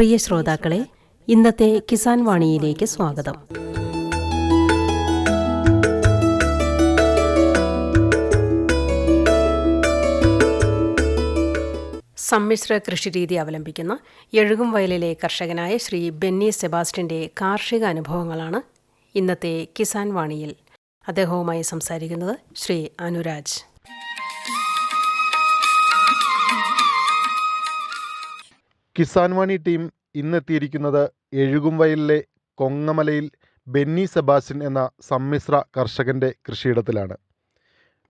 പ്രിയ ശ്രോതാക്കളെ ഇന്നത്തെ കിസാൻ വാണിയിലേക്ക് സ്വാഗതം. സമ്മിശ്ര കൃഷിരീതി അവലംബിക്കുന്ന എഴുകും വയലിലെ കർഷകനായ ശ്രീ ബെന്നി സെബാസ്റ്റിന്റെ കാർഷിക അനുഭവങ്ങളാണ് ഇന്നത്തെ കിസാൻ വാണിയിൽ. അദ്ദേഹവുമായി സംസാരിക്കുന്നത് ശ്രീ അനുരാജ്. കിസാൻ വാണി ടീം ഇന്നെത്തിയിരിക്കുന്നത് എഴുകുംവയലിലെ കൊങ്ങമലയിൽ ബെന്നി സെബാസ്റ്റ്യൻ എന്ന സമ്മിശ്ര കർഷകന്റെ കൃഷിയിടത്തിലാണ്.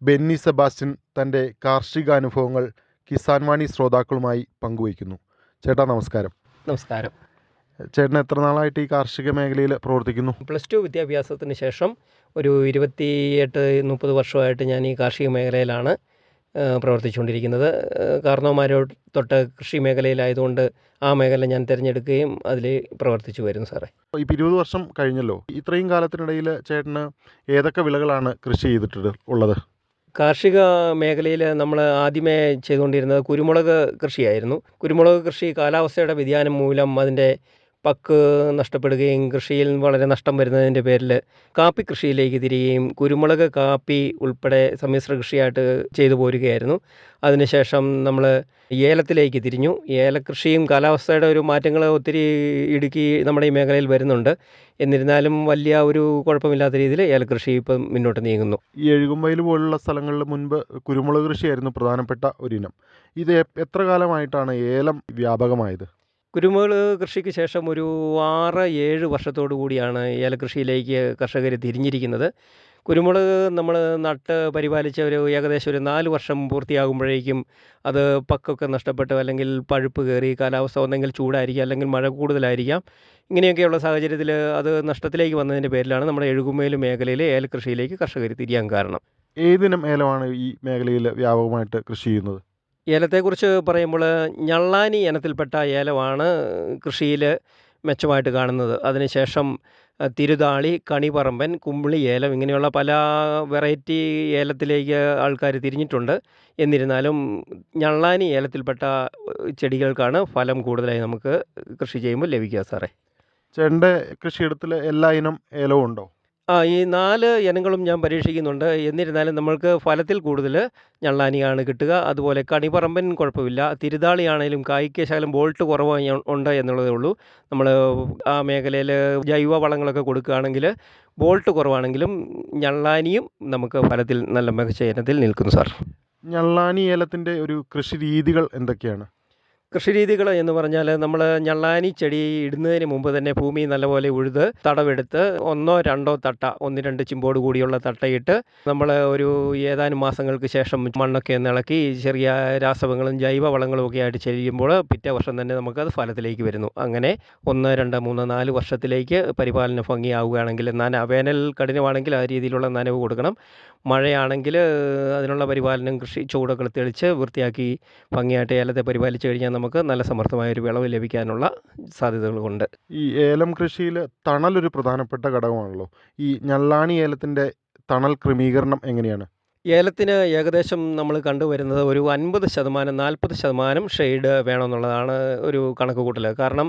ബെന്നി സെബാസ്റ്റ്യൻ തന്റെ കാർഷികാനുഭവങ്ങൾ കിസാൻ വാണി ശ്രോതാക്കളുമായി പങ്കുവയ്ക്കുന്നു. ചേട്ടാ നമസ്കാരം. നമസ്കാരം. ചേട്ടൻ എത്ര നാളായിട്ട് ഈ കാർഷിക മേഖലയിൽ പ്രവർത്തിക്കുന്നു? പ്ലസ് ടു വിദ്യാഭ്യാസത്തിന് ശേഷം ഒരു ഇരുപത്തിയെട്ട് മുപ്പത് വർഷമായിട്ട് ഞാൻ ഈ കാർഷിക മേഖലയിലാണ്. പ്രവർത്തിച്ചുകൊണ്ടിരിക്കുന്നത്. കാരണവന്മാരോ തൊട്ട് കൃഷി മേഖലയിലായതുകൊണ്ട് ആ മേഖല ഞാൻ തിരഞ്ഞെടുക്കുകയും അതിൽ പ്രവർത്തിച്ചു വരുന്നു സാറേ. ഇപ്പോൾ ഇരുപത് വർഷം കഴിഞ്ഞല്ലോ. ഇത്രയും കാലത്തിനിടയിൽ ചേട്ടന് ഏതൊക്കെ വിളകളാണ് കൃഷി ചെയ്തിട്ട് ഉള്ളത്? കാർഷിക മേഖലയിൽ നമ്മൾ ആദ്യമേ ചെയ്തുകൊണ്ടിരുന്നത് കുരുമുളക് കൃഷിയായിരുന്നു. കുരുമുളക് കൃഷി കാലാവസ്ഥയുടെ വ്യതിയാനം മൂലം അതിന്റെ പക്ക് നഷ്ടപ്പെടുകയും കൃഷിയിൽ വളരെ നഷ്ടം വരുന്നതിന്റെ പേരിൽ കാപ്പി കൃഷിയിലേക്ക് തിരികുകയും കുരുമുളക് കാപ്പി ഉൾപ്പെടെ സമ്മിശ്ര കൃഷിയായിട്ട് ചെയ്തു പോരുകയായിരുന്നു. അതിനുശേഷം നമ്മൾ ഏലത്തിലേക്ക് തിരിഞ്ഞു. ഏലക്കൃഷിയും കാലാവസ്ഥയുടെ ഒരു മാറ്റങ്ങൾ ഒത്തിരി ഇടുക്കി നമ്മുടെ ഈ മേഖലയിൽ വരുന്നുണ്ട്. എന്നിരുന്നാലും വലിയ ഒരു കുഴപ്പമില്ലാത്ത രീതിയിൽ ഏലക്കൃഷി ഇപ്പം മുന്നോട്ട് നീങ്ങുന്നു. ഈ എഴുകുമ്പയിൽ പോലുള്ള സ്ഥലങ്ങളിൽ മുൻപ് കുരുമുളക് കൃഷിയായിരുന്നു പ്രധാനപ്പെട്ട ഒരിനം ഇത് എത്ര കാലമായിട്ടാണ് ഏലം വ്യാപകമായത്? കുരുമുളക് കൃഷിക്ക് ശേഷം ഒരു ആറ് ഏഴ് വർഷത്തോടു കൂടിയാണ് ഏലകൃഷിയിലേക്ക് കർഷകർ തിരിഞ്ഞിരിക്കുന്നത്. കുരുമുളക് നമ്മൾ നട്ട് പരിപാലിച്ച ഒരു ഏകദേശം ഒരു നാല് വർഷം പൂർത്തിയാകുമ്പോഴേക്കും അത് പക്കൊക്കെ നഷ്ടപ്പെട്ട് അല്ലെങ്കിൽ പഴുപ്പ് കയറി കാലാവസ്ഥ ഒന്നെങ്കിൽ ചൂടായിരിക്കാം അല്ലെങ്കിൽ മഴ കൂടുതലായിരിക്കാം. ഇങ്ങനെയൊക്കെയുള്ള സാഹചര്യത്തിൽ അത് നഷ്ടത്തിലേക്ക് വന്നതിന്റെ പേരിലാണ് നമ്മുടെ എഴുകുമേൽ മേഖലയിൽ ഏലകൃഷിയിലേക്ക് കർഷകർ തിരിയാൻ കാരണം. ഏതിനം ഏലമാണ് ഈ മേഖലയിൽ വ്യാപകമായിട്ട് കൃഷി ചെയ്യുന്നത്? ഏലത്തെക്കുറിച്ച് പറയുമ്പോൾ ഞള്ളാനി ഇനത്തിൽപ്പെട്ട ഏലമാണ് കൃഷിയിൽ മെച്ചമായിട്ട് കാണുന്നത്. അതിനുശേഷം തിരുതാളി കണിപറമ്പൻ കുമ്പിളി ഏലം ഇങ്ങനെയുള്ള പല വെറൈറ്റി ഏലത്തിലേക്ക് ആൾക്കാർ തിരിഞ്ഞിട്ടുണ്ട്. എന്നിരുന്നാലും ഞള്ളാനി ഏലത്തിൽപ്പെട്ട ചെടികൾക്കാണ് ഫലം കൂടുതലായി നമുക്ക് കൃഷി ചെയ്യുമ്പോൾ ലഭിക്കുക സാറേ. ചേട്ടന്റെ കൃഷിയിടത്തിൽ എല്ലാ ഇനം ഏലവും ഉണ്ടോ? ആ ഈ നാല് ഇനങ്ങളും ഞാൻ പരീക്ഷിക്കുന്നുണ്ട്. എന്നിരുന്നാലും നമ്മൾക്ക് ഫലത്തിൽ കൂടുതൽ ഞള്ളാനിയാണ് കിട്ടുക. അതുപോലെ കണിപറമ്പൻ കുഴപ്പമില്ല. തിരുതാളിയാണേലും കായ്ക്ക് ശകലം ബോൾട്ട് കുറവ് ഉണ്ട് എന്നുള്ളതേ ഉള്ളൂ. നമ്മൾ ആ മേഖലയിൽ ജൈവ വളങ്ങളൊക്കെ കൊടുക്കുകയാണെങ്കിൽ ബോൾട്ട് കുറവാണെങ്കിലും ഞള്ളാനിയും നമുക്ക് ഫലത്തിൽ നല്ല മികച്ച ഇനത്തിൽ നിൽക്കുന്നു സാർ. ഞള്ളാനി ഏലത്തിന്റെ ഒരു കൃഷി രീതികൾ എന്ന് പറഞ്ഞാൽ നമ്മൾ ഞള്ളാനി ചെടി ഇടുന്നതിന് മുമ്പ് തന്നെ ഭൂമി നല്ലപോലെ ഉഴുത് തടവെടുത്ത് ഒന്നോ രണ്ടോ തട്ട ഒന്ന് രണ്ട് ചിമ്പോട് കൂടിയുള്ള തട്ടയിട്ട് നമ്മൾ ഒരു ഏതാനും മാസങ്ങൾക്ക് ശേഷം മണ്ണൊക്കെ ഇളക്കി ചെറിയ രാസവങ്ങളും ജൈവ വളങ്ങളും ഒക്കെ ആയിട്ട് ചെയ്യുമ്പോൾ പിറ്റേ വർഷം തന്നെ നമുക്കത് ഫലത്തിലേക്ക് വരുന്നു. അങ്ങനെ ഒന്ന് രണ്ട് മൂന്ന് നാല് വർഷത്തിലേക്ക് പരിപാലന ഭംഗിയാവുകയാണെങ്കിൽ നന വേനൽ കഠിനമാണെങ്കിൽ ആ രീതിയിലുള്ള നനവ് കൊടുക്കണം. മഴയാണെങ്കിൽ അതിനുള്ള പരിപാലനം കൃഷി ചൂടൊക്കെ തെളിച്ച് വൃത്തിയാക്കി ഭംഗിയായിട്ട് ഏലത്തെ പരിപാലിച്ച് കഴിഞ്ഞാൽ നമുക്ക് നല്ല സമർത്ഥമായ ഒരു വിളവ് ലഭിക്കാനുള്ള സാധ്യതകളുണ്ട്. ഈ ഏലം കൃഷിയിൽ തണലൊരു പ്രധാനപ്പെട്ട ഘടകമാണല്ലോ. ഈ ഞള്ളാണി ഏലത്തിന്റെ തണൽ ക്രമീകരണം എങ്ങനെയാണ്? ഏലത്തിന് ഏകദേശം നമ്മൾ കണ്ടുവരുന്നത് ഒരു അൻപത് ശതമാനം നാൽപ്പത് ശതമാനം ഷെയ്ഡ് വേണമെന്നുള്ളതാണ് ഒരു കണക്ക് കൂട്ടൽ കാരണം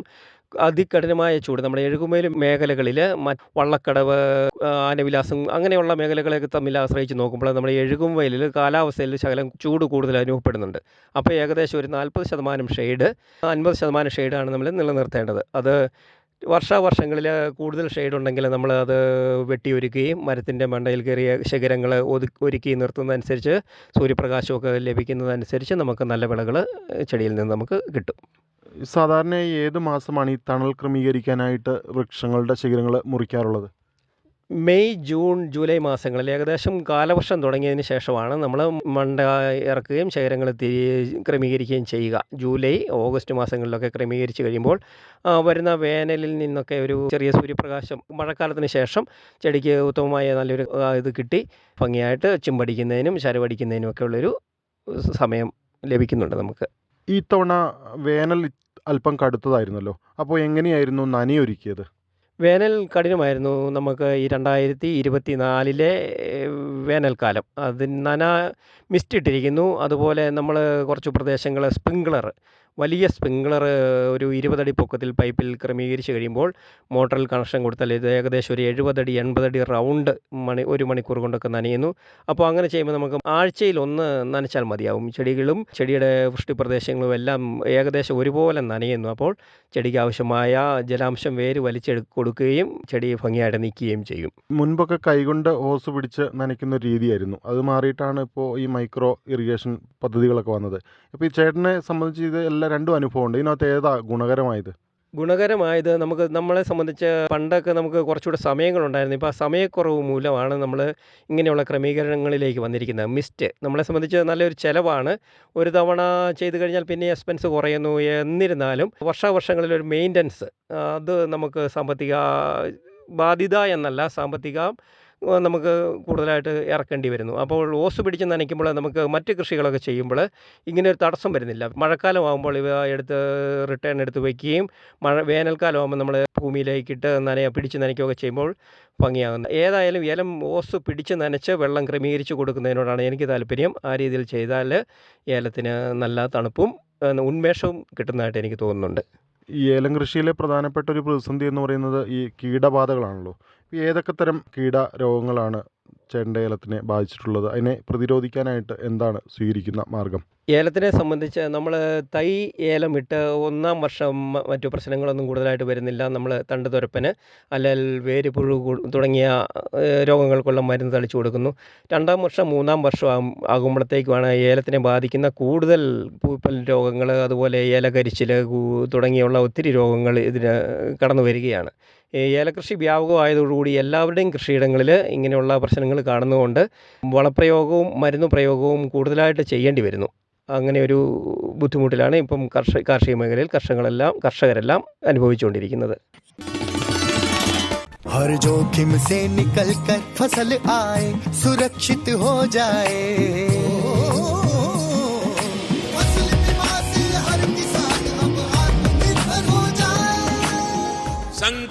അതികഠിനമായ ചൂട്. നമ്മുടെ എഴുകുമേൽ മേഖലകളിൽ വള്ളക്കടവ് ആനവിലാസം അങ്ങനെയുള്ള മേഖലകളെയൊക്കെ തമ്മിൽ ആശ്രയിച്ച് നോക്കുമ്പോൾ നമ്മുടെ എഴുകും വയലിൽ കാലാവസ്ഥയിൽ ശകലം ചൂട് കൂടുതൽ അനുഭവപ്പെടുന്നുണ്ട്. അപ്പോൾ ഏകദേശം ഒരു നാൽപ്പത് ശതമാനം ഷെയ്ഡ് അൻപത് ശതമാനം ഷെയ്ഡാണ് നമ്മൾ നിലനിർത്തേണ്ടത്. അത് വർഷാവർഷങ്ങളിൽ കൂടുതൽ ഷെയ്ഡ് ഉണ്ടെങ്കിൽ നമ്മൾ അത് വെട്ടിയൊരുക്കുകയും മരത്തിന്റെ മണ്ടയിൽ കയറിയ ശിഖരങ്ങൾ ഒതു ഒരുക്കി നിർത്തുന്നതനുസരിച്ച് സൂര്യപ്രകാശമൊക്കെ ലഭിക്കുന്നതനുസരിച്ച് നമുക്ക് നല്ല വിളകൾ ചെടിയിൽ നിന്ന് നമുക്ക് കിട്ടും. സാധാരണ ഏത് മാസമാണ് ഈ തണൽ ക്രമീകരിക്കാനായിട്ട് വൃക്ഷങ്ങളുടെ ശിഖരങ്ങൾ മുറിക്കാറുള്ളത്? മെയ് ജൂൺ ജൂലൈ മാസങ്ങളിൽ ഏകദേശം കാലവർഷം തുടങ്ങിയതിന് ശേഷമാണ് നമ്മൾ മണ്ട ഇറക്കുകയും ശേഖരങ്ങൾ ക്രമീകരിക്കുകയും ചെയ്യുക. ജൂലൈ ഓഗസ്റ്റ് മാസങ്ങളിലൊക്കെ ക്രമീകരിച്ച് കഴിയുമ്പോൾ വരുന്ന വേനലിൽ നിന്നൊക്കെ ഒരു ചെറിയ സൂര്യപ്രകാശം മഴക്കാലത്തിന് ശേഷം ചെടിക്ക് ഉത്തമമായ നല്ലൊരു ഇത് കിട്ടി. ഭംഗിയായിട്ട് ചുമ്പടിക്കുന്നതിനും ശരവടിക്കുന്നതിനും ഒക്കെ ഉള്ളൊരു സമയം ലഭിക്കുന്നുണ്ട് നമുക്ക്. ഈ തവണ വേനൽ അല്പം കടുത്തതായിരുന്നല്ലോ. അപ്പോൾ എങ്ങനെയായിരുന്നു നനി ഒരുക്കിയത്? വേനൽ കഠിനമായിരുന്നു. നമുക്ക് ഈ രണ്ടായിരത്തി ഇരുപത്തി നാലിലെ വേനൽക്കാലം. അത് നന മിസ്റ്റ് ഇട്ടിരിക്കുന്നു അതുപോലെ നമ്മൾ കുറച്ച് പ്രദേശങ്ങൾ സ്പ്രിങ്ക്ലർ വലിയ സ്പ്രിങ്ക്ലർ ഒരു ഇരുപതടി പൊക്കത്തിൽ പൈപ്പിൽ ക്രമീകരിച്ച് കഴിയുമ്പോൾ മോട്ടറിൽ കണക്ഷൻ കൊടുത്താൽ ഇത് ഏകദേശം ഒരു എഴുപതടി എൺപതടി റൗണ്ട് മണി ഒരു മണിക്കൂർ കൊണ്ടൊക്കെ നനയുന്നു. അപ്പോൾ അങ്ങനെ ചെയ്യുമ്പോൾ നമുക്ക് ആഴ്ചയിൽ ഒന്ന് നനച്ചാൽ മതിയാവും. ചെടികളും ചെടിയുടെ വൃഷ്ടി പ്രദേശങ്ങളും എല്ലാം ഏകദേശം ഒരുപോലെ നനയുന്നു. അപ്പോൾ ചെടിക്ക് ആവശ്യമായ ജലാംശം വേര് വലിച്ചെടു കൊടുക്കുകയും ചെടി ഭംഗിയായിട്ട് നിൽക്കുകയും ചെയ്യും. മുൻപൊക്കെ കൈകൊണ്ട് ഓസ് പിടിച്ച് നനയ്ക്കുന്ന രീതിയായിരുന്നു. അത് മാറിയിട്ടാണ് ഇപ്പോൾ ഈ മൈക്രോ ഇറിഗേഷൻ പദ്ധതികളൊക്കെ വന്നത്. അപ്പോൾ ഈ ചേട്ടനെ സംബന്ധിച്ച് ഇത് എല്ലാം രണ്ടും അനുഭവമുണ്ട്. ഇതിനകത്ത് ഏതാ ഗുണകരമായത്? ഗുണകരമായത് നമുക്ക് നമ്മളെ സംബന്ധിച്ച് പണ്ടൊക്കെ നമുക്ക് കുറച്ചുകൂടെ സമയങ്ങളുണ്ടായിരുന്നു. ഇപ്പോൾ ആ സമയക്കുറവ് മൂലമാണ് നമ്മൾ ഇങ്ങനെയുള്ള ക്രമീകരണങ്ങളിലേക്ക് വന്നിരിക്കുന്നത്. മിസ്റ്റ് നമ്മളെ സംബന്ധിച്ച് നല്ലൊരു ചിലവാണ്. ഒരു തവണ ചെയ്തു കഴിഞ്ഞാൽ പിന്നെ എക്സ്പെൻസ് കുറയുന്നു എന്നിരുന്നാലും വർഷാവർഷങ്ങളിൽ ഒരു മെയിന്റനൻസ് അത് നമുക്ക് സാമ്പത്തിക ബാധ്യത എന്നല്ല സാമ്പത്തിക നമുക്ക് കൂടുതലായിട്ട് ഇറക്കേണ്ടി വരുന്നു. അപ്പോൾ ഓസ് പിടിച്ച് നനയ്ക്കുമ്പോൾ നമുക്ക് മറ്റ് കൃഷികളൊക്കെ ചെയ്യുമ്പോൾ ഇങ്ങനെ ഒരു തടസ്സം വരുന്നില്ല. മഴക്കാലം ആകുമ്പോൾ ഇവ എടുത്ത് റിട്ടേൺ എടുത്ത് വയ്ക്കുകയും മഴ വേനൽക്കാലം ആകുമ്പോൾ നമ്മൾ ഭൂമിയിലേക്കിട്ട് നനയ പിടിച്ച് നനയ്ക്കുകയൊക്കെ ചെയ്യുമ്പോൾ ഭംഗിയാകുന്നത് ഏതായാലും ഏലം ഓസ് പിടിച്ച് നനച്ച് വെള്ളം ക്രമീകരിച്ച് കൊടുക്കുന്നതിനോടാണ് എനിക്ക് താല്പര്യം. ആ രീതിയിൽ ചെയ്താൽ ഏലത്തിന് നല്ല തണുപ്പും ഉന്മേഷവും കിട്ടുന്നതായിട്ട് എനിക്ക് തോന്നുന്നുണ്ട്. ഈ ഏലം കൃഷിയിലെ പ്രധാനപ്പെട്ട ഒരു പ്രതിസന്ധി എന്ന് പറയുന്നത് ഈ കീടബാധകളാണല്ലോ. ഏതൊക്കെ തരം കീട രോഗങ്ങളാണ് ചേട്ടന്റെ ഏലത്തിനെ ബാധിച്ചിട്ടുള്ളത്. അതിനെ പ്രതിരോധിക്കാനായിട്ട് എന്താണ് സ്വീകരിക്കുന്ന മാർഗം? ഏലത്തിനെ സംബന്ധിച്ച് നമ്മൾ തൈ ഏലം ഇട്ട് ഒന്നാം വർഷം മറ്റു പ്രശ്നങ്ങളൊന്നും കൂടുതലായിട്ട് വരുന്നില്ല. നമ്മൾ തണ്ട് തുരപ്പന് അല്ലെങ്കിൽ വേര് പുഴു തുടങ്ങിയ രോഗങ്ങൾക്കുള്ള മരുന്ന് തളിച്ചു കൊടുക്കുന്നു. രണ്ടാം വർഷം മൂന്നാം വർഷം ആകും- ആകുമ്പോഴത്തേക്കുമാണ് ഏലത്തിനെ ബാധിക്കുന്ന കൂടുതൽ പൂപ്പൽ രോഗങ്ങൾ അതുപോലെ ഏലകരിച്ചിൽ തുടങ്ങിയുള്ള ഒത്തിരി രോഗങ്ങൾ ഇതിന് കടന്നു വരികയാണ് ഏലകൃഷി വ്യാപകമായതോടുകൂടി എല്ലാവരുടെയും കൃഷിയിടങ്ങളിൽ ഇങ്ങനെയുള്ള പ്രശ്നങ്ങൾ കാണുന്നതുകൊണ്ട് വളപ്രയോഗവും മരുന്ന് പ്രയോഗവും കൂടുതലായിട്ട് ചെയ്യേണ്ടി വരുന്നു അങ്ങനെ ഒരു ബുദ്ധിമുട്ടിലാണ് ഇപ്പം കർഷക കാർഷിക മേഖലയിൽ കർഷകരെല്ലാം കർഷകരെല്ലാം അനുഭവിച്ചുകൊണ്ടിരിക്കുന്നത് हर जोखिम से निकल कर फसल आए सुरक्षित हो जाए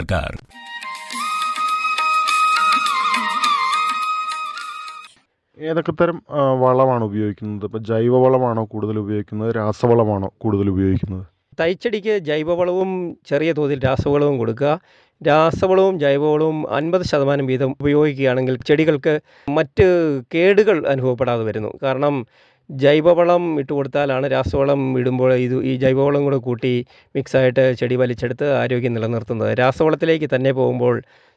സർക്കാർ. ഏതൊക്കെ തരം വളമാണ് ഉപയോഗിക്കുന്നത്? ഇപ്പോൾ ജൈവവളമാണോ കൂടുതൽ ഉപയോഗിക്കുന്നത്? രാസവളമാണോ കൂടുതൽ ഉപയോഗിക്കുന്നത്? തൈച്ചെടിക്ക് ജൈവവളവും ചെറിയ തോതിൽ രാസവളവും കൊടുക്കുക. രാസവളവും ജൈവവളവും അൻപത് ശതമാനം വീതം ഉപയോഗിക്കുകയാണെങ്കിൽ ചെടികൾക്ക് മറ്റ് കേടുകൾ അനുഭവപ്പെടാതെ വരുന്നു. കാരണം ജൈവവളം ഇട്ട് കൊടുത്താലാണ് രാസവളം ഇടുമ്പോൾ ഇത് ഈ ജൈവവളം കൂടെ കൂട്ടി മിക്സായിട്ട് ചെടി വലിച്ചെടുത്ത് ആരോഗ്യം നിലനിർത്തുന്നത്. രാസവളത്തിലേക്ക് തന്നെ പോകുമ്പോൾ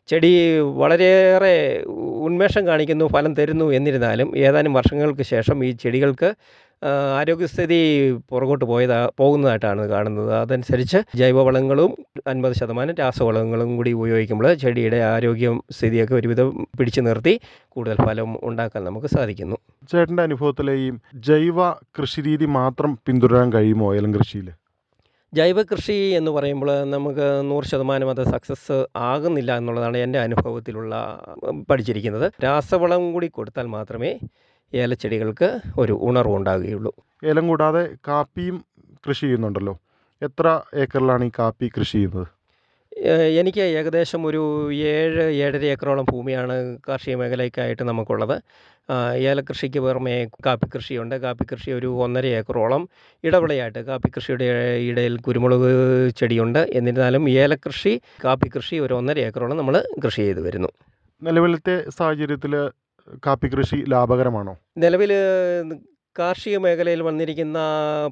ചെടി വളരെയേറെ ഉന്മേഷം കാണിക്കുന്നു ഫലം തരുന്നു എന്നിരുന്നാലും ഏതാനും വർഷങ്ങൾക്ക് ശേഷം ഈ ചെടികൾക്ക് ആരോഗ്യസ്ഥിതി പുറകോട്ട് പോയതാ പോകുന്നതായിട്ടാണ് കാണുന്നത്. അതനുസരിച്ച് ജൈവവളങ്ങളും അൻപത് ശതമാനം രാസവളങ്ങളും കൂടി ഉപയോഗിക്കുമ്പോൾ ചെടിയുടെ ആരോഗ്യം സ്ഥിതിയൊക്കെ ഒരുവിധം പിടിച്ചു നിർത്തി കൂടുതൽ ഫലം ഉണ്ടാക്കാൻ നമുക്ക് സാധിക്കുന്നു. ചേട്ടന്റെ അനുഭവത്തിലെ ഈ ജൈവ കൃഷിരീതി മാത്രം പിന്തുടരാൻ കഴിയുമോ ഏലം കൃഷിയിൽ? ജൈവ കൃഷി എന്ന് പറയുമ്പോൾ നമുക്ക് നൂറ് ശതമാനം അത് സക്സസ് ആകുന്നില്ല എന്നുള്ളതാണ് എന്റെ അനുഭവത്തിലുള്ള പഠിച്ചിരിക്കുന്നത്. രാസവളം കൂടി കൊടുത്താൽ മാത്രമേ ഏലച്ചെടികൾക്ക് ഒരു ഉണർവുണ്ടാകുകയുള്ളൂ ഏലം കൂടാതെ കാപ്പിയും കൃഷി ചെയ്യുന്നുണ്ടല്ലോ. എത്ര ഏക്കറിലാണ് ഈ കാപ്പി കൃഷി ചെയ്യുന്നത്? എനിക്ക് ഏകദേശം ഒരു ഏഴ് ഏഴര ഏക്കറോളം ഭൂമിയാണ് കാർഷിക മേഖലയ്ക്കായിട്ട് നമുക്കുള്ളത്. ഏലക്കൃഷിക്ക് പുറമേ പുറമെ കാപ്പി കൃഷിയുണ്ട്. കാപ്പി കൃഷി ഒരു ഒന്നര ഏക്കറോളം ഇടവിളയായിട്ട് കാപ്പി കൃഷിയുടെ ഇടയിൽ കുരുമുളക് ചെടിയുണ്ട്. എന്നിരുന്നാലും ഏലക്കൃഷി കാപ്പി കൃഷി ഒരു ഒന്നര ഏക്കറോളം നമ്മൾ കൃഷി ചെയ്തു വരുന്നു. നിലവിലത്തെ സാഹചര്യത്തിൽ കാപ്പി കൃഷി ലാഭകരമാണോ? നിലവിൽ കാർഷിക മേഖലയിൽ വന്നിരിക്കുന്ന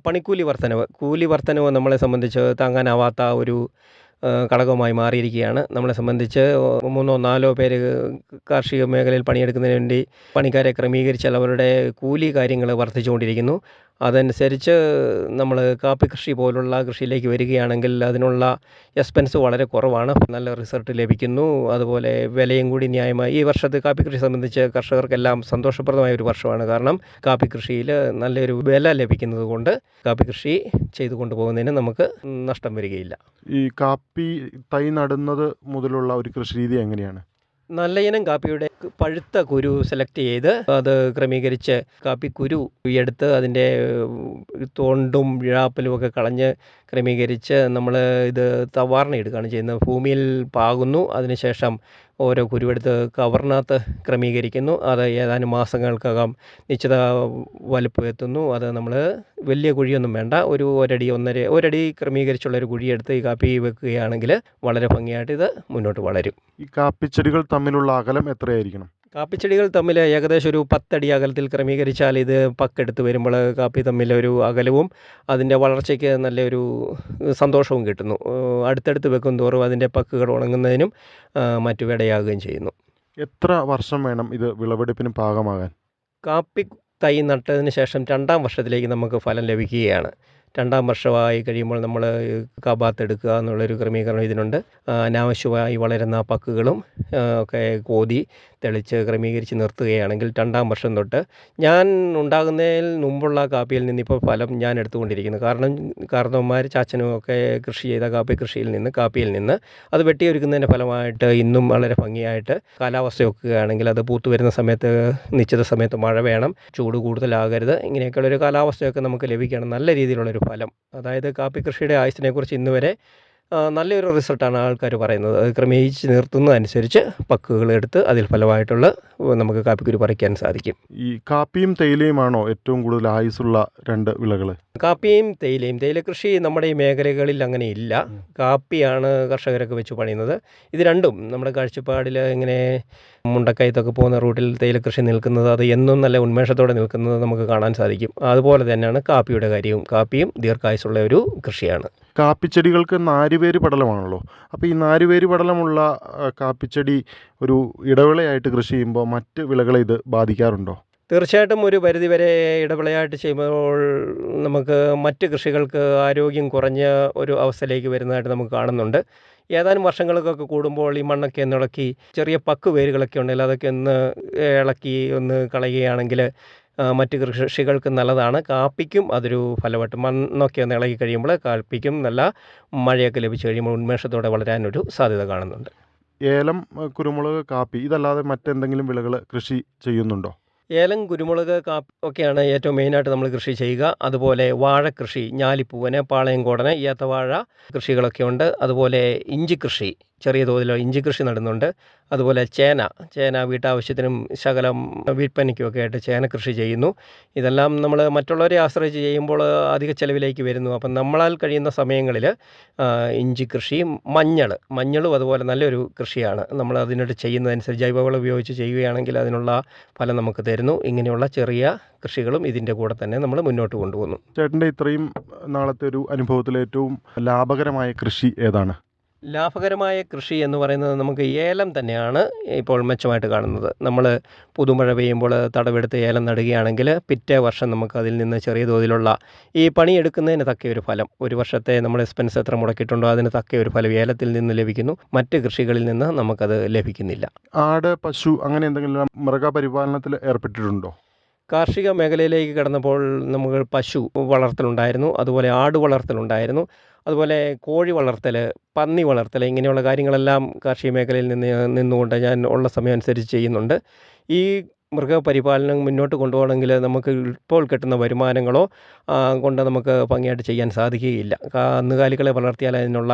പണിക്കൂലി വർധനവ് കൂലി വർധനവ് നമ്മളെ സംബന്ധിച്ച് താങ്ങാനാവാത്ത ഒരു ഘടകമായി മാറിയിരിക്കുകയാണ്. നമ്മളെ സംബന്ധിച്ച് മൂന്നോ നാലോ പേര് കാർഷിക മേഖലയിൽ പണിയെടുക്കുന്നതിന് വേണ്ടി പണിക്കാരെ ക്രമീകരിച്ചാൽ അവരുടെ കൂലി കാര്യങ്ങൾ വർദ്ധിച്ചുകൊണ്ടിരിക്കുന്നു. അതനുസരിച്ച് നമ്മൾ കാപ്പി കൃഷി പോലുള്ള കൃഷിയിലേക്ക് വരികയാണെങ്കിൽ അതിനുള്ള എക്സ്പെൻസ് വളരെ കുറവാണ്. നല്ല റിസൾട്ട് ലഭിക്കുന്നു. അതുപോലെ വിലയും കൂടി ന്യായമായി. ഈ വർഷത്തെ കാപ്പി കൃഷി സംബന്ധിച്ച് കർഷകർക്കെല്ലാം സന്തോഷപ്രദമായ ഒരു വർഷമാണ്. കാരണം കാപ്പി കൃഷിയിൽ നല്ലൊരു വില ലഭിക്കുന്നത് കൊണ്ട് കാപ്പി കൃഷി ചെയ്തു കൊണ്ടുപോകുന്നതിന് നമുക്ക് നഷ്ടം വരികയില്ല. ഈ കാപ്പി തൈ നടുന്നത് മുതലുള്ള ഒരു കൃഷി രീതി എങ്ങനെയാണ്? നല്ല ഇനം കാപ്പിയുടെ പഴുത്ത കുരു സെലക്ട് ചെയ്ത് അത് ക്രമീകരിച്ച് കാപ്പി കുരു എടുത്ത് അതിന്റെ തോണ്ടും ഇഴാപ്പലും ഒക്കെ കളഞ്ഞ് ക്രമീകരിച്ച് നമ്മൾ ഇത് എടുക്കുകയാണ് ചെയ്യുന്നത്. ഭൂമിയിൽ പാകുന്നു. അതിനുശേഷം ഓരോ കുരുവെടുത്ത് കവറിനകത്ത് ക്രമീകരിക്കുന്നു. അത് ഏതാനും മാസങ്ങൾക്കകം നിശ്ചിത വലുപ്പം എത്തുന്നു. അത് നമ്മൾ വലിയ കുഴിയൊന്നും വേണ്ട. ഒരു ഒരടി ഒന്നര ഒരടി ക്രമീകരിച്ചുള്ള ഒരു കുഴിയെടുത്ത് ഈ കാപ്പി വെക്കുകയാണെങ്കിൽ വളരെ ഭംഗിയായിട്ട് ഇത് മുന്നോട്ട് വളരും. ഈ കാപ്പിച്ചെടികൾ തമ്മിലുള്ള അകലം എത്രയായിരിക്കണം? കാപ്പിച്ചെടികൾ തമ്മിൽ ഏകദേശം ഒരു പത്തടി അകലത്തിൽ ക്രമീകരിച്ചാൽ ഇത് പക്കെടുത്ത് വരുമ്പോൾ കാപ്പി തമ്മിൽ ഒരു അകലവും അതിന്റെ വളർച്ചയ്ക്ക് നല്ലൊരു സന്തോഷവും കിട്ടുന്നു. അടുത്തടുത്ത് വെക്കും തോറും അതിന്റെ പക്കുകൾ ഉണങ്ങുന്നതിനും മറ്റു വിടയാകുകയും ചെയ്യുന്നു. എത്ര വർഷം വേണം ഇത് വിളവെടുപ്പിന് പാകമാകാൻ? കാപ്പി തൈ നട്ടതിന് ശേഷം രണ്ടാം വർഷത്തിലേക്ക് നമുക്ക് ഫലം ലഭിക്കുകയാണ്. രണ്ടാം വർഷമായി കഴിയുമ്പോൾ നമ്മൾ കബാത്ത് എടുക്കുക എന്നുള്ളൊരു ക്രമീകരണം ഇതിനുണ്ട്. അനാവശ്യമായി വളരുന്ന പക്കുകളും ഒക്കെ കോതി തെളിച്ച് ക്രമീകരിച്ച് നിർത്തുകയാണെങ്കിൽ രണ്ടാം വർഷം തൊട്ട് ഞാൻ ഉണ്ടാകുന്നതിൽ മുമ്പുള്ള കാപ്പിയിൽ നിന്നിപ്പോൾ ഫലം ഞാൻ എടുത്തുകൊണ്ടിരിക്കുന്നു. കാരണം കാരണവന്മാർ ചാച്ചനും ഒക്കെ കൃഷി ചെയ്ത കാപ്പി കൃഷിയിൽ നിന്ന് കാപ്പിയിൽ നിന്ന് അത് വെട്ടിയൊരുക്കുന്നതിന്റെ ഫലമായിട്ട് ഇന്നും വളരെ ഭംഗിയായിട്ട് കാലാവസ്ഥ ഒക്കുകയാണെങ്കിൽ അത് പൂത്തു വരുന്ന സമയത്ത് നിശ്ചിത സമയത്ത് മഴ വേണം ചൂട് കൂടുതലാകരുത് ഇങ്ങനെയൊക്കെയുള്ളൊരു കാലാവസ്ഥയൊക്കെ നമുക്ക് ലഭിക്കണം. നല്ല രീതിയിലുള്ളൊരു ഫലം. അതായത് കാപ്പി കൃഷിയുടെ ആയുസിനെക്കുറിച്ച് ഇന്ന് വരെ ആ, നല്ലൊരു റിസൾട്ടാണ് ആൾക്കാർ പറയുന്നത്. അത് ക്രമീകരിച്ച് നിർത്തുന്നതനുസരിച്ച് പക്കുകൾ എടുത്ത് അതിൽ ഫലമായിട്ടുള്ള നമുക്ക് കാപ്പിക്കുരു പറിക്കാൻ സാധിക്കും. ഈ കാപ്പിയും തേയിലയുമാണോ ഏറ്റവും കൂടുതൽ ആയുസുള്ള രണ്ട് വിളകൾ കാപ്പിയും തേയിലയും തേയില കൃഷി നമ്മുടെ ഈ മേഖലകളിൽ അങ്ങനെ ഇല്ല കാപ്പിയാണ് കർഷകരൊക്കെ വെച്ച് പണിയുന്നത്. ഇത് രണ്ടും നമ്മുടെ കാഴ്ചപ്പാടിൽ ഇങ്ങനെ മുണ്ടക്കയത്തൊക്കെ പോകുന്ന റൂട്ടിൽ തേയില കൃഷി നിൽക്കുന്നത് അത് എന്നും നല്ല ഉന്മേഷത്തോടെ നിൽക്കുന്നത് നമുക്ക് കാണാൻ സാധിക്കും. അതുപോലെ തന്നെയാണ് കാപ്പിയുടെ കാര്യവും. കാപ്പിയും ദീർഘായുസുള്ള ഒരു കൃഷിയാണ്. കാപ്പിച്ചെടികൾക്ക് നാരുവേര് പടലമാണല്ലോ. അപ്പോൾ ഈ നാരുവേര് പടലമുള്ള കാപ്പിച്ചെടി ഒരു ഇടവിളയായിട്ട് കൃഷി ചെയ്യുമ്പോൾ മറ്റ് വിളകളെ ഇത് ബാധിക്കാറുണ്ടോ? തീർച്ചയായിട്ടും ഒരു പരിധിവരെ ഇടവിളയായിട്ട് ചെയ്യുമ്പോൾ നമുക്ക് മറ്റ് കൃഷികൾക്ക് ആരോഗ്യം കുറഞ്ഞ ഒരു അവസ്ഥയിലേക്ക് വരുന്നതായിട്ട് നമുക്ക് കാണുന്നുണ്ട്. ഏതാനും വർഷങ്ങൾക്കൊക്കെ കൂടുമ്പോൾ ഈ മണ്ണൊക്കെ ഒന്ന് ഇളക്കി ചെറിയ പക്ക് വേരുകളൊക്കെ ഉണ്ടെങ്കിൽ അതൊക്കെ ഒന്ന് ഇളക്കി ഒന്ന് കളയുകയാണെങ്കിൽ മറ്റ് കൃഷികൾക്ക് നല്ലതാണ്. കാപ്പിക്കും അതൊരു ഫലമായിട്ട്. മണ്ണൊക്കെ ഒന്ന് ഇളകി കഴിയുമ്പോൾ കാപ്പിക്കും നല്ല മഴയൊക്കെ ലഭിച്ചു കഴിയുമ്പോൾ ഉന്മേഷത്തോടെ വളരാനൊരു സാധ്യത കാണുന്നുണ്ട്. ഏലം കുരുമുളക് കാപ്പി ഇതല്ലാതെ മറ്റെന്തെങ്കിലും വിളകൾ കൃഷി ചെയ്യുന്നുണ്ടോ? ഏലം കുരുമുളക് കാപ്പി ഒക്കെയാണ് ഏറ്റവും മെയിനായിട്ട് നമ്മൾ കൃഷി ചെയ്യുക. അതുപോലെ വാഴ കൃഷി ഞാലിപ്പൂവന് പാളയംകോടന് വാഴ കൃഷികളൊക്കെ ഉണ്ട്. അതുപോലെ ഇഞ്ചി കൃഷി ചെറിയ തോതിൽ ഇഞ്ചി കൃഷി നടുന്നുണ്ട്. അതുപോലെ ചേന ചേന വീട്ടാവശ്യത്തിനും ശകലം വിൽപ്പനയ്ക്കുമൊക്കെ ആയിട്ട് ചേന കൃഷി ചെയ്യുന്നു. ഇതെല്ലാം നമ്മൾ മറ്റുള്ളവരെ ആശ്രയിച്ച് ചെയ്യുമ്പോൾ അധിക ചിലവിലേക്ക് വരുന്നു. അപ്പം നമ്മളാൽ കഴിയുന്ന സമയങ്ങളിൽ ഇഞ്ചി കൃഷി മഞ്ഞൾ മഞ്ഞളും അതുപോലെ നല്ലൊരു കൃഷിയാണ്. നമ്മൾ അതിനോട് ചെയ്യുന്നതനുസരിച്ച് ജൈവവളം ഉപയോഗിച്ച് ചെയ്യുകയാണെങ്കിൽ അതിനുള്ള ഫലം നമുക്ക് തരുന്നു. ഇങ്ങനെയുള്ള ചെറിയ കൃഷികളും ഇതിന്റെ കൂടെ തന്നെ നമ്മൾ മുന്നോട്ട് കൊണ്ടുപോകുന്നു. ചേട്ടന്റെ ഇത്രയും നാളത്തെ ഒരു അനുഭവത്തിൽ ഏറ്റവും ലാഭകരമായ കൃഷി ഏതാണ്? ലാഭകരമായ കൃഷി എന്ന് പറയുന്നത് നമുക്ക് ഏലം തന്നെയാണ് ഇപ്പോൾ മെച്ചമായിട്ട് കാണുന്നത്. നമ്മൾ പുതുമഴ പെയ്യുമ്പോൾ തടവെടുത്ത് ഏലം നടുകയാണെങ്കിൽ പിറ്റേ വർഷം നമുക്ക് അതിൽ നിന്ന് ചെറിയ തോതിലുള്ള ഈ പണിയെടുക്കുന്നതിന് തക്ക ഒരു ഫലം. ഒരു വർഷത്തെ നമ്മൾ എക്സ്പെൻസ് എത്ര മുടക്കിയിട്ടുണ്ടോ അതിന് തക്ക ഒരു ഫലം ഏലത്തിൽ നിന്ന് ലഭിക്കുന്നു. മറ്റ് കൃഷികളിൽ നിന്ന് നമുക്കത് ലഭിക്കുന്നില്ല. ആട് പശു അങ്ങനെ എന്തെങ്കിലും മൃഗപരിപാലനത്തിൽ ഏർപ്പെട്ടിട്ടുണ്ടോ? കാർഷിക മേഖലയിലേക്ക് കടന്നപ്പോൾ നമുക്ക് പശു വളർത്തലുണ്ടായിരുന്നു അതുപോലെ ആട് വളർത്തലുണ്ടായിരുന്നു അതുപോലെ കോഴി വളർത്തൽ പന്നി വളർത്തൽ ഇങ്ങനെയുള്ള കാര്യങ്ങളെല്ലാം കാർഷിക മേഖലയിൽ നിന്ന് നിന്നുകൊണ്ട് ഞാൻ ഉള്ള സമയം അനുസരിച്ച് ചെയ്യുന്നുണ്ട്. ഈ മൃഗപരിപാലനം മുന്നോട്ട് കൊണ്ടുപോകണമെങ്കിൽ നമുക്ക് ഇപ്പോൾ കിട്ടുന്ന വരുമാനങ്ങളോ കൊണ്ട് നമുക്ക് ഭംഗിയായിട്ട് ചെയ്യാൻ സാധിക്കുകയില്ല. കന്നുകാലികളെ വളർത്തിയാൽ അതിനുള്ള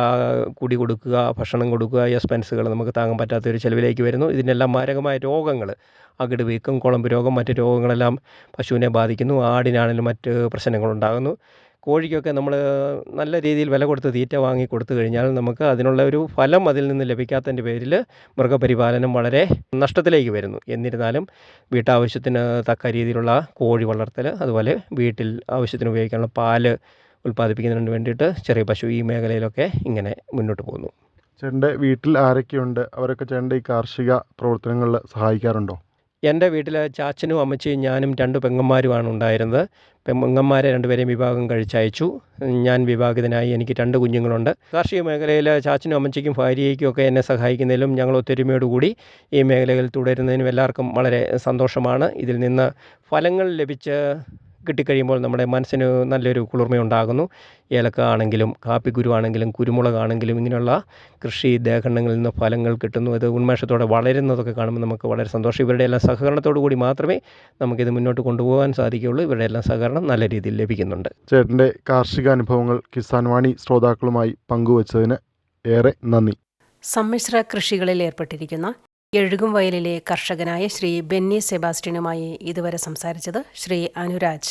കുടി കൊടുക്കുക ഭക്ഷണം കൊടുക്കുക എക്സ്പെൻസുകൾ നമുക്ക് താങ്ങാൻ പറ്റാത്ത ഒരു ചിലവിലേക്ക് വരുന്നു. ഇതിനെല്ലാം മാരകമായ രോഗങ്ങൾ അകിട് വീക്കം കുളമ്പ് രോഗം മറ്റ് രോഗങ്ങളെല്ലാം പശുവിനെ ബാധിക്കുന്നു ആടിനാണെങ്കിലും മറ്റ് പ്രശ്നങ്ങളുണ്ടാകുന്നു. കോഴിക്കൊക്കെ നമ്മൾ നല്ല രീതിയിൽ വില കൊടുത്ത് തീറ്റ വാങ്ങി കൊടുത്തു കഴിഞ്ഞാൽ നമുക്ക് അതിനുള്ള ഒരു ഫലം അതിൽ നിന്ന് ലഭിക്കാത്തതിന്റെ പേരിൽ മൃഗപരിപാലനം വളരെ നഷ്ടത്തിലേക്ക് വരുന്നു. എന്നിരുന്നാലും വീട്ടാവശ്യത്തിന് തക്ക രീതിയിലുള്ള കോഴി വളർത്തൽ അതുപോലെ വീട്ടിൽ ആവശ്യത്തിന് ഉപയോഗിക്കാനുള്ള പാൽ ഉൽപ്പാദിപ്പിക്കുന്നതിന് വേണ്ടിയിട്ട് ചെറിയ പശു ഈ മേഖലയിലൊക്കെ ഇങ്ങനെ മുന്നോട്ട് പോകുന്നു. ചേട്ടന്റെ വീട്ടിൽ ആരൊക്കെയുണ്ട്? അവരൊക്കെ ചേട്ടന്റെ ഈ കാർഷിക പ്രവർത്തനങ്ങളിൽ സഹായിക്കാറുണ്ടോ? എന്റെ വീട്ടിൽ ചാച്ചനും അമ്മച്ചിയും ഞാനും രണ്ട് പെങ്ങന്മാരുമാണ് ഉണ്ടായിരുന്നത്. പെങ്ങന്മാരെ രണ്ടുപേരെയും വിവാഹം കഴിച്ചയച്ചു. ഞാൻ വിവാഹിതനായി. എനിക്ക് രണ്ട് കുഞ്ഞുങ്ങളുണ്ട്. കാർഷിക മേഖലയിൽ ചാച്ചനും അമ്മച്ചിക്കും ഭാര്യയ്ക്കും ഒക്കെ എന്നെ സഹായിക്കുന്നതിലും ഞങ്ങൾ ഒത്തൊരുമയോടുകൂടി ഈ മേഖലയിൽ തുടരുന്നതിനും എല്ലാവർക്കും വളരെ സന്തോഷമാണ്. ഇതിൽ നിന്ന് ഫലങ്ങൾ ലഭിച്ച് കിട്ടിക്കഴിയുമ്പോൾ നമ്മുടെ മനസ്സിന് നല്ലൊരു കുളിർമയുണ്ടാകുന്നു. ഏലക്ക ആണെങ്കിലും കാപ്പിക്കുരു ആണെങ്കിലും കുരുമുളകാണെങ്കിലും ഇങ്ങനെയുള്ള കൃഷി ദേഹങ്ങളിൽ നിന്ന് ഫലങ്ങൾ കിട്ടുന്നു. ഇത് ഉന്മേഷത്തോടെ വളരുന്നതൊക്കെ കാണുമ്പോൾ നമുക്ക് വളരെ സന്തോഷം. ഇവരുടെ എല്ലാം സഹകരണത്തോടു കൂടി മാത്രമേ നമുക്കിത് മുന്നോട്ട് കൊണ്ടുപോകാൻ സാധിക്കുകയുള്ളൂ. ഇവരുടെ എല്ലാം സഹകരണം നല്ല രീതിയിൽ ലഭിക്കുന്നുണ്ട്. ചേട്ടന്റെ കാർഷിക അനുഭവങ്ങൾ കിസാൻ വാണി ശ്രോതാക്കളുമായി പങ്കുവച്ചതിന് ഏറെ നന്ദി. സമ്മിശ്ര കൃഷികളിൽ ഏർപ്പെട്ടിരിക്കുന്ന എഴുകും വയലിലെ കർഷകനായ ശ്രീ ബെന്നി സെബാസ്റ്റ്യനുമായി ഇതുവരെ സംസാരിച്ചത് ശ്രീ അനുരാജ്.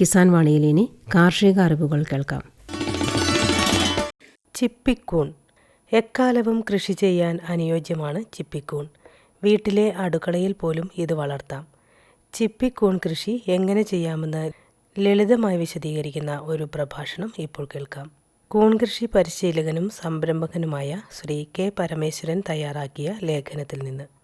കിസാൻ വാണിയിൽ ഇനി കാർഷിക അറിവുകൾ കേൾക്കാം. ചിപ്പിക്കൂൺ. എക്കാലവും കൃഷി ചെയ്യാൻ അനുയോജ്യമാണ് ചിപ്പിക്കൂൺ. വീട്ടിലെ അടുക്കളയിൽ പോലും ഇത് വളർത്താം. ചിപ്പിക്കൂൺ കൃഷി എങ്ങനെ ചെയ്യാമെന്ന് ലളിതമായി വിശദീകരിക്കുന്ന ഒരു പ്രഭാഷണം ഇപ്പോൾ കേൾക്കാം. കൂൺ കൃഷി പരിശീലകനും സംരംഭകനുമായ ശ്രീ കെ പരമേശ്വരൻ തയ്യാറാക്കിയ ലേഖനത്തിൽ നിന്ന്.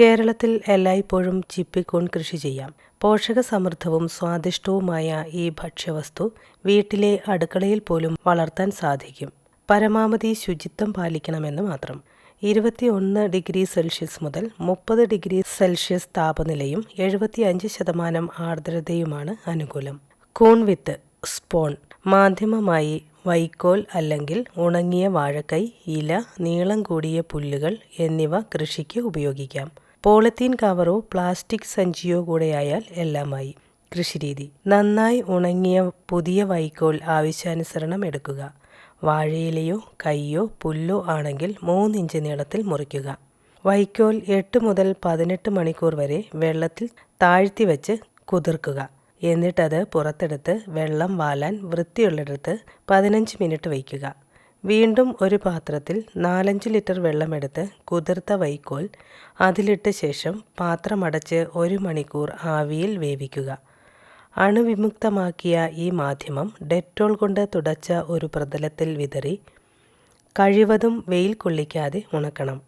കേരളത്തിൽ എല്ലായ്പ്പോഴും ചിപ്പിക്കൂൺ കൃഷി ചെയ്യാം. പോഷകസമൃദ്ധവും സ്വാദിഷ്ടവുമായ ഈ ഭക്ഷ്യവസ്തു വീട്ടിലെ അടുക്കളയിൽ പോലും വളർത്താൻ സാധിക്കും. പരമാവധി ശുചിത്വം പാലിക്കണമെന്ന് മാത്രം. ഇരുപത്തിയൊന്ന് ഡിഗ്രി സെൽഷ്യസ് മുതൽ മുപ്പത് ഡിഗ്രി സെൽഷ്യസ് താപനിലയും എഴുപത്തിയഞ്ച് ശതമാനം ആർദ്രതയുമാണ് അനുകൂലം. കൂൺ വിത്ത് സ്പോൺ മാധ്യമമായി വൈക്കോൽ അല്ലെങ്കിൽ ഉണങ്ങിയ വാഴക്കൈ ഇല നീളം കൂടിയ പുല്ലുകൾ എന്നിവ കൃഷിക്ക് ഉപയോഗിക്കാം. പോളിത്തീൻ കവറോ പ്ലാസ്റ്റിക് സഞ്ചിയോ കൂടെയായാൽ എല്ലാമായി. കൃഷിരീതി. നന്നായി ഉണങ്ങിയ പുതിയ വൈക്കോൽ ആവശ്യാനുസരണം എടുക്കുക. വാഴയിലയോ കയ്യോ പുല്ലോ ആണെങ്കിൽ മൂന്നിഞ്ച് നീളത്തിൽ മുറിക്കുക. വൈക്കോൽ എട്ട് മുതൽ പതിനെട്ട് മണിക്കൂർ വരെ വെള്ളത്തിൽ താഴ്ത്തി വെച്ച് കുതിർക്കുക. എന്നിട്ടത് പുറത്തെടുത്ത് വെള്ളം വാലാൻ വൃത്തിയുള്ളിടത്ത് പതിനഞ്ച് മിനിറ്റ് വയ്ക്കുക. വീണ്ടും ഒരു പാത്രത്തിൽ നാലഞ്ച് ലിറ്റർ വെള്ളമെടുത്ത് കുതിർത്ത വൈക്കോൽ അതിലിട്ട ശേഷം പാത്രമടച്ച് ഒരു മണിക്കൂർ ആവിയിൽ വേവിക്കുക. അണുവിമുക്തമാക്കിയ ഈ മാധ്യമം ഡെറ്റോൾ കൊണ്ട് തുടച്ച ഒരു പ്രതലത്തിൽ വിതറി കഴിവതും വെയിൽ കൊള്ളിക്കാതെ ഉണക്കണം.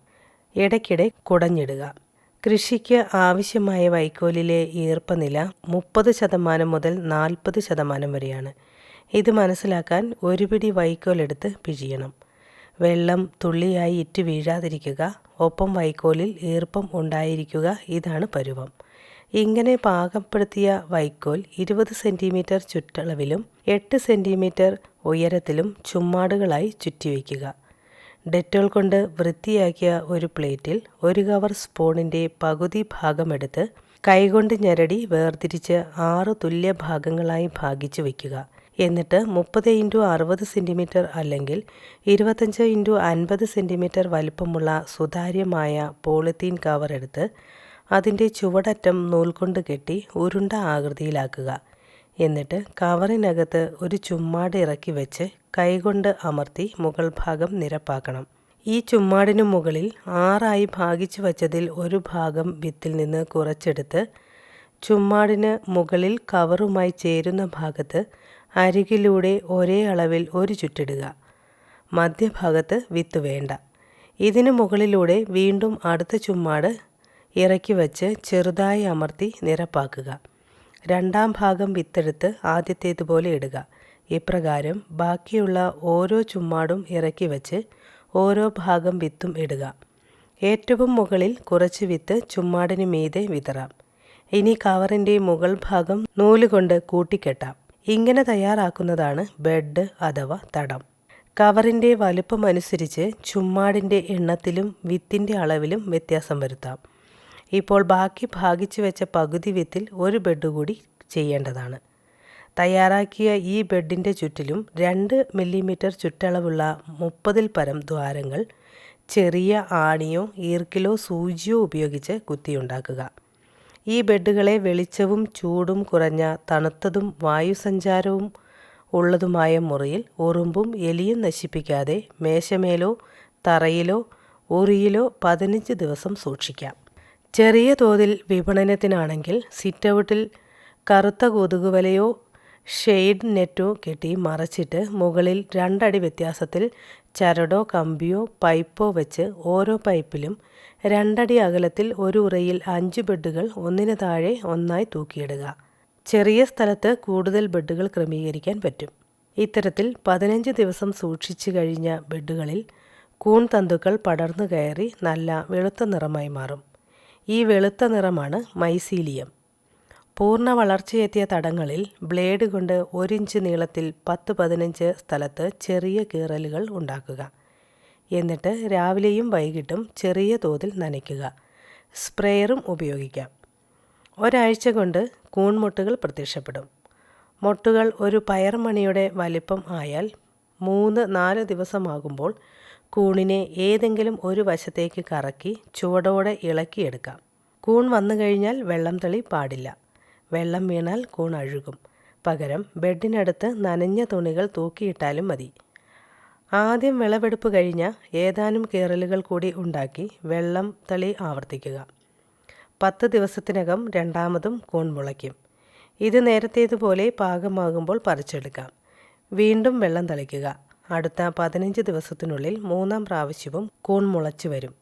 ഇടയ്ക്കിടെ കുടഞ്ഞിടുക. കൃഷിക്ക് ആവശ്യമായ വൈക്കോലിലെ ഈർപ്പനില മുപ്പത് ശതമാനം മുതൽ നാൽപ്പത് ശതമാനം വരെയാണ്. ഇത് മനസ്സിലാക്കാൻ ഒരു പിടി വൈക്കോലെടുത്ത് പിഴിയണം. വെള്ളം തുള്ളിയായി ഇറ്റ് വീഴാതിരിക്കുക ഒപ്പം വൈക്കോലിൽ ഈർപ്പം ഉണ്ടായിരിക്കുക ഇതാണ് പരുവം. ഇങ്ങനെ പാകപ്പെടുത്തിയ വൈക്കോൽ ഇരുപത് സെന്റിമീറ്റർ ചുറ്റളവിലും എട്ട് സെന്റിമീറ്റർ ഉയരത്തിലും ചുമ്മാടുകളായി ചുറ്റിവയ്ക്കുക. ഡെറ്റോൾ കൊണ്ട് വൃത്തിയാക്കിയ ഒരു പ്ലേറ്റിൽ ഒരു കവർ സ്പൂണിന്റെ പകുതി ഭാഗമെടുത്ത് കൈകൊണ്ട് ഞെരടി വേർതിരിച്ച് ആറ് തുല്യ ഭാഗങ്ങളായി ഭാഗിച്ചു വയ്ക്കുക എന്നിട്ട് മുപ്പത് ഇന്റു അറുപത് സെന്റിമീറ്റർ അല്ലെങ്കിൽ ഇരുപത്തഞ്ച് ഇന്റു അൻപത് സെന്റിമീറ്റർ വലിപ്പമുള്ള സുതാര്യമായ പോളിത്തീൻ കവർ എടുത്ത് അതിന്റെ ചുവടറ്റം നൂൽകൊണ്ട് കെട്ടി ഉരുണ്ട ആകൃതിയിലാക്കുക. എന്നിട്ട് കവറിനകത്ത് ഒരു ചുമ്മാട് ഇറക്കി വെച്ച് കൈകൊണ്ട് അമർത്തി മുകൾ ഭാഗം നിരപ്പാക്കണം. ഈ ചുമ്മാടിനു മുകളിൽ ആറായി ഭാഗിച്ചു വച്ചതിൽ ഒരു ഭാഗം വിത്തിൽ നിന്ന് കുറച്ചെടുത്ത് ചുമ്മാടിന് മുകളിൽ കവറുമായി ചേരുന്ന ഭാഗത്ത് അരികിലൂടെ ഒരേ അളവിൽ ഒരു ചുറ്റിടുക. മധ്യഭാഗത്ത് വിത്ത് വേണ്ട. ഇതിനു മുകളിലൂടെ വീണ്ടും അടുത്ത ചുമ്മാട് ഇറക്കി വച്ച് ചെറുതായി അമർത്തി നിരപ്പാക്കുക. രണ്ടാം ഭാഗം വിത്തെടുത്ത് ആദ്യത്തേതുപോലെ ഇടുക. ഇപ്രകാരം ബാക്കിയുള്ള ഓരോ ചുമ്മാടും ഇറക്കി വച്ച് ഓരോ ഭാഗം വിത്തും ഇടുക. ഏറ്റവും മുകളിൽ കുറച്ച് വിത്ത് ചുമ്മാടിന് മീതെ വിതറാം. ഇനി കവറിന്റെ മുകൾ ഭാഗം നൂലുകൊണ്ട് കൂട്ടിക്കെട്ടാം. ഇങ്ങനെ തയ്യാറാക്കുന്നതാണ് ബെഡ് അഥവാ തടം. കവറിന്റെ വലുപ്പമനുസരിച്ച് ചുമ്മാടിന്റെ എണ്ണത്തിലും വിത്തിന്റെ അളവിലും വ്യത്യാസം വരുത്താം. ഇപ്പോൾ ബാക്കി ഭാഗിച്ചു വെച്ച പകുതി വിത്തിൽ ഒരു ബെഡ് കൂടി ചെയ്യേണ്ടതാണ്. തയ്യാറാക്കിയ ഈ ബെഡിന്റെ ചുറ്റിലും രണ്ട് മില്ലിമീറ്റർ ചുറ്റളവുള്ള മുപ്പതിൽ പരം ദ്വാരങ്ങൾ ചെറിയ ആണിയോ ഈർക്കിലോ സൂചിയോ ഉപയോഗിച്ച് കുത്തിയുണ്ടാക്കുക. ഈ ബെഡുകളെ വെളിച്ചവും ചൂടും കുറഞ്ഞ തണുത്തതും വായുസഞ്ചാരവും ഉള്ളതുമായ മുറിയിൽ ഉറുമ്പും എലിയും നശിപ്പിക്കാതെ മേശമേലോ തറയിലോ ഉറിയിലോ പതിനഞ്ച് ദിവസം സൂക്ഷിക്കാം. ചെറിയ തോതിൽ വിപണനത്തിനാണെങ്കിൽ സിറ്റൗട്ടിൽ കറുത്ത കൊതുകുവലയോ ഷെയ്ഡ് നെറ്റോ കെട്ടി മറച്ചിട്ട് മുകളിൽ രണ്ടടി വ്യത്യാസത്തിൽ ചരടോ കമ്പിയോ പൈപ്പോ വെച്ച് ഓരോ പൈപ്പിലും രണ്ടടി അകലത്തിൽ ഒരു ഉറയിൽ അഞ്ച് ബെഡുകൾ ഒന്നിന് താഴെ ഒന്നായി തൂക്കിയിടുക. ചെറിയ സ്ഥലത്ത് കൂടുതൽ ബെഡുകൾ ക്രമീകരിക്കാൻ പറ്റും. ഇത്തരത്തിൽ പതിനഞ്ച് ദിവസം സൂക്ഷിച്ചു കഴിഞ്ഞ ബെഡുകളിൽ കൂൺ തന്തുക്കൾ പടർന്നു കയറി നല്ല വെളുത്ത നിറമായി മാറും. ഈ വെളുത്ത നിറമാണ് മൈസീലിയം. പൂർണ വളർച്ചയെത്തിയ തടങ്ങളിൽ ബ്ലേഡ് കൊണ്ട് ഒരിഞ്ച് നീളത്തിൽ പത്ത് പതിനഞ്ച് സ്ഥലത്ത് ചെറിയ കീറലുകൾ ഉണ്ടാക്കുക. എന്നിട്ട് രാവിലെയും വൈകിട്ടും ചെറിയ തോതിൽ നനയ്ക്കുക. സ്പ്രേയറും ഉപയോഗിക്കാം. ഒരാഴ്ച കൊണ്ട് കൂൺമുട്ടുകൾ പ്രത്യക്ഷപ്പെടും. മുട്ടുകൾ ഒരു പയർമണിയുടെ വലിപ്പം ആയാൽ മൂന്ന് നാല് ദിവസമാകുമ്പോൾ കൂണിനെ ഏതെങ്കിലും ഒരു വശത്തേക്ക് കറക്കി ചുവടോടെ ഇളക്കിയെടുക്കാം കൂൺ വന്നു കഴിഞ്ഞാൽ വെള്ളം തെളി പാടില്ല. വെള്ളം വീണാൽ കൂൺ അഴുകും. പകരം ബെഡിനടുത്ത് നനഞ്ഞ തുണികൾ തൂക്കിയിട്ടാലും മതി. ആദ്യം വിളവെടുപ്പ് കഴിഞ്ഞ ഏതാനും കീറലുകൾ കൂടി ഉണ്ടാക്കി വെള്ളം തെളി ആവർത്തിക്കുക. പത്ത് ദിവസത്തിനകം രണ്ടാമതും കൂൺ മുളയ്ക്കും. ഇത് നേരത്തേതുപോലെ പാകമാകുമ്പോൾ പറിച്ചെടുക്കാം. വീണ്ടും വെള്ളം തളിക്കുക. അടുത്ത പതിനഞ്ച് ദിവസത്തിനുള്ളിൽ മൂന്നാം പ്രാവശ്യവും കൂൺ മുളച്ചു വരും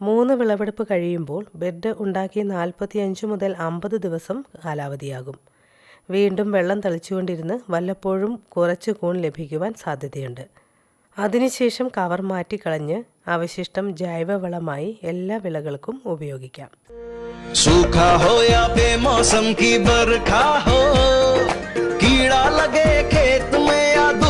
മൂന്ന് വിളവെടുപ്പ് കഴിയുമ്പോൾ ബെഡ് ഉണ്ടാക്കി നാൽപ്പത്തിയഞ്ച് മുതൽ അമ്പത് ദിവസം കാലാവധിയാകും വീണ്ടും വെള്ളം തളിച്ചുകൊണ്ടിരുന്ന് വല്ലപ്പോഴും കുറച്ച് കൂൺ ലഭിക്കുവാൻ സാധ്യതയുണ്ട് അതിനുശേഷം കവർ മാറ്റിക്കളഞ്ഞ് അവശിഷ്ടം ജൈവവളമായി എല്ലാ വിളകൾക്കും ഉപയോഗിക്കാം सूखा हो या बेमौसम की बरखा हो कीड़ा लगे खेत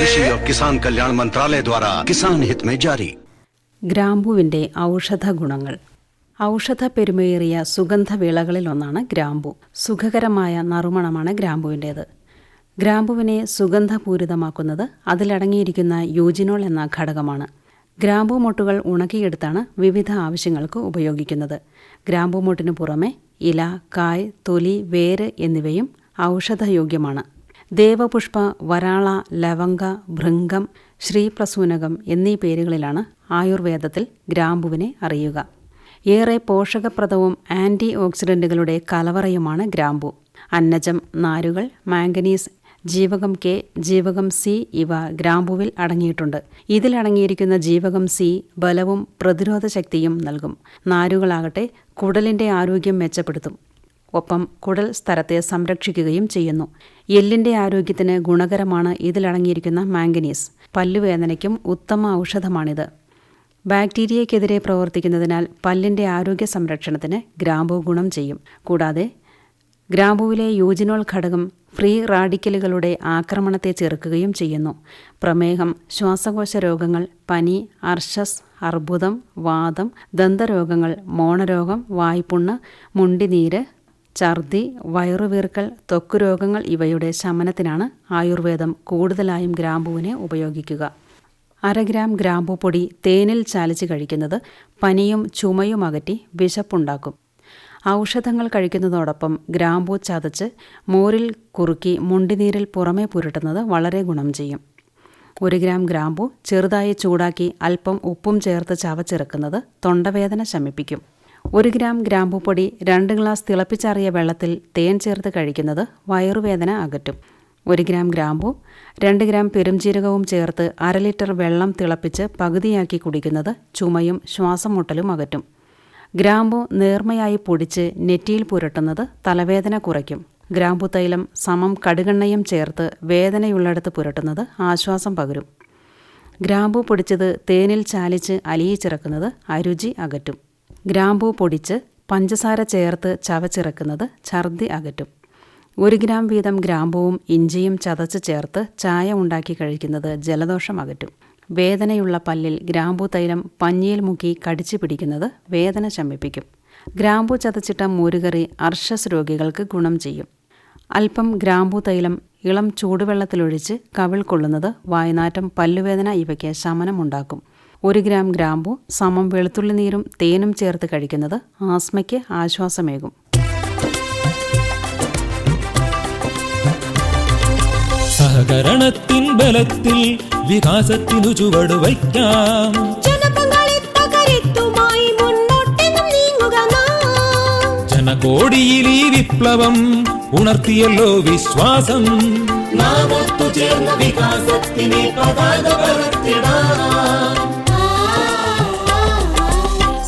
കൃഷി കിസാൻ കല്യാൺ മന്ത്രാലയ ദ്വാരാ കിസാൻ ഹിത് മേ ജാരി. ഗ്രാമ്പുവിന്റെ ഔഷധ ഗുണങ്ങൾ. ഔഷധ പെരുമയേറിയ സുഗന്ധവിളകളിൽ ഒന്നാണ് ഗ്രാമ്പു. സുഖകരമായ നറുമണമാണ് ഗ്രാമ്പുവിന്റേത് ഗ്രാമ്പുവിനെ സുഗന്ധപൂരിതമാക്കുന്നത് അതിലടങ്ങിയിരിക്കുന്ന യൂജിനോൾ എന്ന ഘടകമാണ്. ഗ്രാമ്പു മൊട്ടുകൾ ഉണക്കിയെടുത്താണ് വിവിധ ആവശ്യങ്ങൾക്ക് ഉപയോഗിക്കുന്നത്. ഗ്രാമ്പു മൊട്ടിനു പുറമെ ഇല കായ് തൊലി വേര് എന്നിവയും ഔഷധയോഗ്യമാണ്. ദേവപുഷ്പ വരാള ലവംഗ ഭൃംഗം ശ്രീപ്രസൂനകം എന്നീ പേരുകളിലാണ് ആയുർവേദത്തിൽ ഗ്രാമ്പുവിനെ അറിയുക. ഏറെ പോഷകപ്രദവും ആന്റി ഓക്സിഡന്റുകളുടെ കലവറയുമാണ് ഗ്രാമ്പു. അന്നജം നാരുകൾ മാംഗനീസ് ജീവകം കെ ജീവകം സി ഇവ ഗ്രാമ്പുവിൽ അടങ്ങിയിട്ടുണ്ട്. ഇതിലടങ്ങിയിരിക്കുന്ന ജീവകം സി ബലവും പ്രതിരോധ ശക്തിയും നൽകും. നാരുകളാകട്ടെ കുടലിന്റെ ആരോഗ്യം മെച്ചപ്പെടുത്തും. ഒപ്പം കുടൽ സ്ഥലത്തെ സംരക്ഷിക്കുകയും ചെയ്യുന്നു. എല്ലിന്റെ ആരോഗ്യത്തിന് ഗുണകരമാണ് ഇതിലടങ്ങിയിരിക്കുന്ന മാംഗനീസ്. പല്ലുവേദനയ്ക്കും ഉത്തമ ഔഷധമാണിത്. ബാക്ടീരിയയ്ക്കെതിരെ പ്രവർത്തിക്കുന്നതിനാൽ പല്ലിന്റെ ആരോഗ്യ സംരക്ഷണത്തിന് ഗ്രാമ്പു ഗുണം ചെയ്യും. കൂടാതെ ഗ്രാമ്പുവിലെ യൂജിനോൾ ഘടകം ഫ്രീ റാഡിക്കലുകളുടെ ആക്രമണത്തെ ചെറുക്കുകയും ചെയ്യുന്നു. പ്രമേഹം ശ്വാസകോശ രോഗങ്ങൾ പനി അർഷസ് അർബുദം വാദം ദന്തരോഗങ്ങൾ മോണരോഗം വായ്പുണ്ണ് മുണ്ടിനീര് ഛർദി വയറുവീർക്കൽ ത്വക്ക് രോഗങ്ങൾ ഇവയുടെ ശമനത്തിനാണ് ആയുർവേദം കൂടുതലായും ഗ്രാമ്പൂവിനെ ഉപയോഗിക്കുക. അര ഗ്രാം ഗ്രാമ്പൂ പൊടി തേനിൽ ചാലിച്ച് കഴിക്കുന്നത് പനിയും ചുമയും അകറ്റി വിശപ്പുണ്ടാക്കും. ഔഷധങ്ങൾ കഴിക്കുന്നതോടൊപ്പം ഗ്രാമ്പൂ ചതച്ച് മോരിൽ കുറുക്കി മുണ്ടിനീരിൽ പുറമേ പുരട്ടുന്നത് വളരെ ഗുണം ചെയ്യും. ഒരു ഗ്രാം ഗ്രാമ്പൂ ചെറുതായി ചൂടാക്കി അല്പം ഉപ്പും ചേർത്ത് ചവച്ചിറക്കുന്നത് തൊണ്ടവേദന ശമിപ്പിക്കും. ഒരു ഗ്രാം ഗ്രാമ്പുപൊടി രണ്ട് ഗ്ലാസ് തിളപ്പിച്ചാറിയ വെള്ളത്തിൽ തേൻ ചേർത്ത് കഴിക്കുന്നത് വയറുവേദന അകറ്റും. ഒരു ഗ്രാം ഗ്രാമ്പു രണ്ട് ഗ്രാം പെരുംജീരകവും ചേർത്ത് അര ലിറ്റർ വെള്ളം തിളപ്പിച്ച് പകുതിയാക്കി കുടിക്കുന്നത് ചുമയും ശ്വാസം മുട്ടലും അകറ്റും. ഗ്രാമ്പു നേർമയായി പൊടിച്ച് നെറ്റിയിൽ പുരട്ടുന്നത് തലവേദന കുറയ്ക്കും. ഗ്രാമ്പു തൈലം സമം കടുകെണ്ണയും ചേർത്ത് വേദനയുള്ളിടത്ത് പുരട്ടുന്നത് ആശ്വാസം പകരും. ഗ്രാമ്പു പൊടിച്ചത് തേനിൽ ചാലിച്ച് അലിയിച്ചിറക്കുന്നത് അരുചി അകറ്റും. ഗ്രാമ്പു പൊടിച്ച് പഞ്ചസാര ചേർത്ത് ചവച്ചിറക്കുന്നത് ഛർദി അകറ്റും. ഒരു ഗ്രാം വീതം ഗ്രാമ്പുവും ഇഞ്ചിയും ചതച്ച് ചേർത്ത് ചായ ഉണ്ടാക്കി കഴിക്കുന്നത് ജലദോഷം അകറ്റും. വേദനയുള്ള പല്ലിൽ ഗ്രാമ്പു തൈലം പഞ്ഞിയിൽ മുക്കി കടിച്ചു പിടിക്കുന്നത് വേദന ശമിപ്പിക്കും. ഗ്രാമ്പു ചതച്ചിട്ട മോരുകറി അർഷസ് രോഗികൾക്ക് ഗുണം ചെയ്യും. അല്പം ഗ്രാമ്പു തൈലം ഇളം ചൂടുവെള്ളത്തിലൊഴിച്ച് കവിൾ കൊള്ളുന്നത് വായനാറ്റം പല്ലുവേദന ഇവയ്ക്ക് ശമനമുണ്ടാക്കും. ഒരു ഗ്രാം ഗ്രാമ്പു സമം വെളുത്തുള്ളി നീരും തേനും ചേർത്ത് കഴിക്കുന്നത് ആസ്മയ്ക്ക് ആശ്വാസമേകും. സഹകരണത്തിൻ ബലത്തിൽ വികാസത്തിനു ചുവട് വയ്ക്കാം. ജനകോടിയിൽ ഈ വിപ്ലവം ഉണർത്തിയല്ലോ വിശ്വാസം. നാം ചേർന്ന വികാസത്തിനെ പതാക പറത്തിടാം.